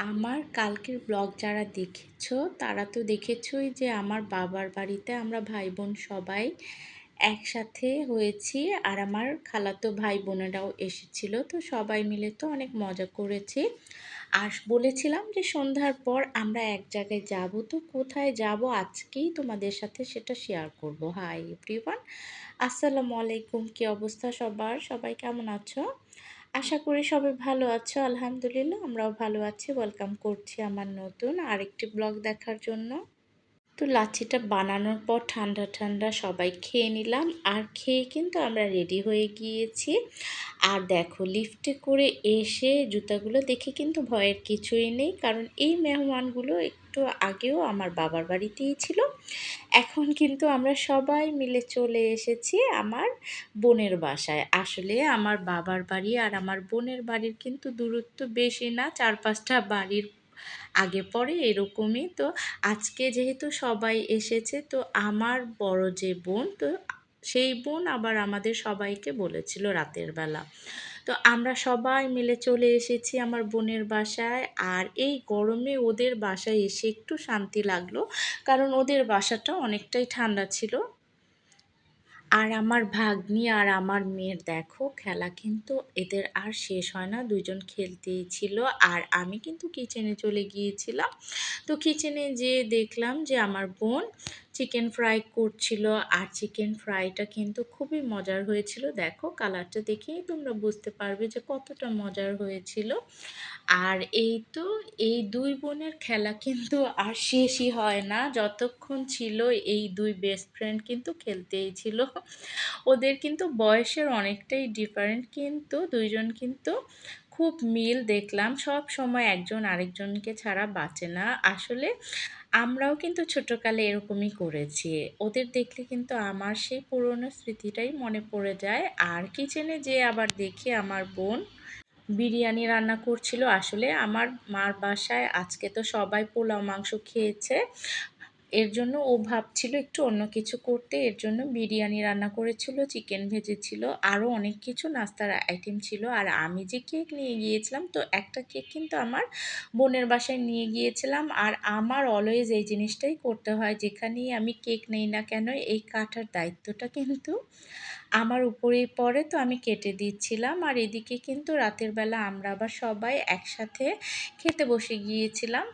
আমার কালকের ব্লগ যারা দেখেছ, তারা তো দেখেছই যে আমার বাবার বাড়িতে আমরা ভাই বোন সবাই একসাথে হয়েছি আর আমার খালাতো ভাই বোনেরাও এসেছিল। তো সবাই মিলে তো অনেক মজা করেছি। আর বলেছিলাম যে সন্ধ্যার পর আমরা এক জায়গায় যাব। তো কোথায় যাব আজকেই তোমাদের সাথে সেটা শেয়ার করব। হাই এভরিওয়ান আসসালামু আলাইকুম। কি অবস্থা সবার? সবাই কেমন আছো? আশা করি সবাই ভালো আছো। আলহামদুলিল্লাহ, আমরাও ভালো আছি। ওয়েলকাম করছি আমার নতুন আরেকটি ব্লগ দেখার জন্য। তো লাচ্ছিটা বানানোর পর ঠান্ডা ঠান্ডা সবাই খেয়ে নিলাম। আর খেয়ে কিন্তু আমরা রেডি হয়ে গিয়েছি। আর দেখো লিফটে করে এসে জুতাগুলো দেখে কিন্তু ভয়ের কিছুই নেই। কারণ এই মেহমানগুলো একটু আগেও আমার বাবার বাড়িতেই ছিল। এখন কিন্তু আমরা সবাই মিলে চলে এসেছি আমার বোনের বাসায়। আসলে আমার বাবার বাড়ি আর আমার বোনের বাড়ির কিন্তু দূরত্ব বেশি না। চার পাঁচটা বাড়ির আগে পরে এরকমই। তো আজকে যেহেতু সবাই এসেছে, তো আমার বড় যে বোন, তো সেই বোন আবার আমাদের সবাইকে বলেছিল রাতের বেলা। তো আমরা সবাই মিলে চলে এসেছি আমার বোনের বাসায়। আর এই গরমে ওদের বাসায় এসে একটু শান্তি লাগল, কারণ ওদের বাসাটা অনেকটাই ঠান্ডা ছিল। আর আমার ভাগ্নি আর আমার মেয়ের দেখো, খেলা কিন্তু এদের আর শেষ হয় না। দুজন খেলতেই ছিল আর আমি কিন্তু কিচেনে চলে গিয়েছিলাম। তো কিচেনে যেয়ে দেখলাম যে আমার বোন চিকেন ফ্রাই করছিল আর চিকেন ফ্রাইটা কিন্তু খুবই মজার হয়েছিল। দেখো কালারটা দেখেই তোমরা বুঝতে পারবে যে কতটা মজার হয়েছিল। আর এই তো এই দুই বোনের খেলা কিন্তু আর শেষই হয় না। যতক্ষণ ছিল এই দুই বেস্ট ফ্রেন্ড কিন্তু খেলতেই ছিল। ওদের কিন্তু বয়সের অনেকটাই ডিফারেন্ট কিন্তু দুইজন কিন্তু খুব মিল দেখলাম। সব সময় একজন আরেকজনকে ছাড়া বাঁচে না। আসলে আমরাও কিন্তু ছোটোকালে এরকমই করেছি। ওদের দেখলে কিন্তু আমার সেই পুরনো স্মৃতিটাই মনে পড়ে যায়। আর কিচেনে যে আবার দেখি আমার বোন বিরিয়ানি রান্না করছিল, আসলে আমার মার বাসায় আজকে তো সবাই পোলাও মাংস খেয়েছে। এর জন্য ও ভাবছিল একটু অন্য কিছু করতে। এর জন্য বিরিয়ানি রান্না করেছিল চিকেন ভেজেছিল আরও অনেক কিছু, নাস্তার আইটেম ছিল। আর আমি যে কেক নিয়ে গিয়েছিলাম, তো একটা কেক কিন্তু আমার বোনের বাসায় নিয়ে গিয়েছিলাম। আর আমার অলওয়েজ এই জিনিসটাই করতে হয়, যেখানেই আমি কেক নেই না কেন, এই কাটার দায়িত্বটা কিন্তু আমার উপরেই পরে তো আমি কেটে দিচ্ছিলাম। আর এদিকে কিন্তু রাতের বেলা আমরা আবার সবাই একসাথে খেতে বসে গিয়েছিলাম।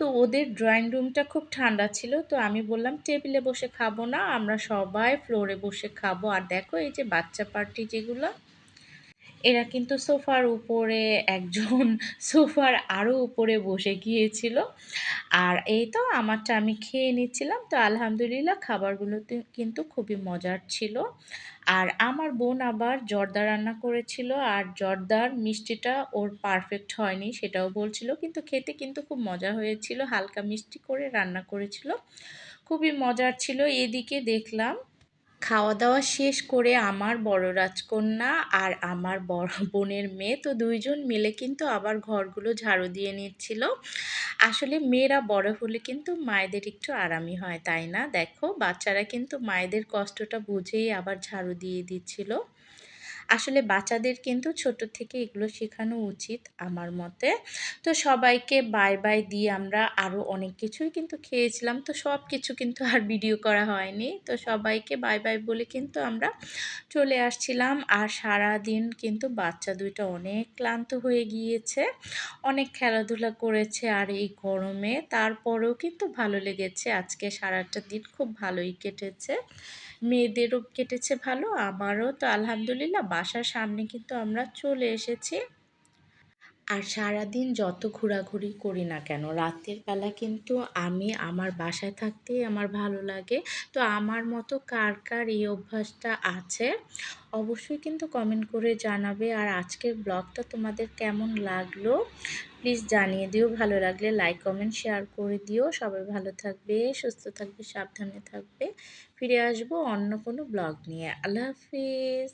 তো ওদের ড্রয়িং রুমটা খুব ঠান্ডা ছিল, তো আমি বললাম টেবিলে বসে খাব না, আমরা সবাই ফ্লোরে বসে খাব। আর দেখো এই যে বাচ্চা পার্টি যেগুলো এরা কিন্তু সোফার উপরে একজন সোফার আরও উপরে বসে গিয়েছিল। আর এই তো আমারটা আমি খেয়ে নিচ্ছিলাম। তো আলহামদুলিল্লাহ খাবারগুলো কিন্তু খুবই মজার ছিল। আর আমার বোন আবার জর্দা রান্না করেছিল আর জর্দার মিষ্টিটা ওর পারফেক্ট হয়নি সেটাও বলছিল। কিন্তু খেতে কিন্তু খুব মজা হয়েছিল, হালকা মিষ্টি করে রান্না করেছিল। খুবই মজার ছিল। এদিকে দেখলাম খাওয়া দাওয়া শেষ করে আমার বড় রাজকন্যা আর আমার বড় বোনের মেয়ে, তো দুইজন মিলে কিন্তু আবার ঘরগুলো ঝাড়ু দিয়ে নিচ্ছিল। আসলে মেয়েরা বড় হলে কিন্তু মায়েদের একটু আরামই হয়, তাই না? দেখো, বাচ্চারা কিন্তু মায়েদের কষ্টটা বুঝেই আবার ঝাড়ু দিয়ে দিচ্ছিল। আসলে বাচ্চাদের কিন্তু ছোট থেকে এগুলো শেখানো উচিত আমার মতে। তো সবাইকে বাই বাই দিয়ে আমরা আরও অনেক কিছুই কিন্তু খেয়েছিলাম। তো সব কিছু কিন্তু আর ভিডিও করা হয়নি। তো সবাইকে বাই বাই বলে কিন্তু আমরা চলে আসছিলাম। আর সারা দিন কিন্তু বাচ্চা দুইটা অনেক ক্লান্ত হয়ে গিয়েছে। অনেক খেলাধুলা করেছে আর এই গরমে। তারপরেও কিন্তু ভালো লেগেছে। আজকে সারাটা দিন খুব ভালোই কেটেছে। মেয়েদেরও কেটেছে ভালো, আমারও। তো আলহামদুলিল্লাহ বাসার সামনে কিন্তু আমরা চলে এসেছি। আর সারাদিন যত ঘোরাঘুরি করি না কেন, রাতের বেলা কিন্তু আমি আমার বাসায় থাকতেই আমার ভালো লাগে। তো আমার মতো কার কার এই অভ্যাসটা আছে, অবশ্যই কিন্তু কমেন্ট করে জানাবে। আর আজকের ব্লগটা তোমাদের কেমন লাগল প্লিজ জানিয়ে দিও। ভালো লাগলে লাইক কমেন্ট শেয়ার করে দিও। সবাই ভালো থাকবে, সুস্থ থাকবে, সাবধানে থাকবে। ফিরে আসব অন্য কোনো ব্লগ নিয়ে। আল্লাহ হাফিজ।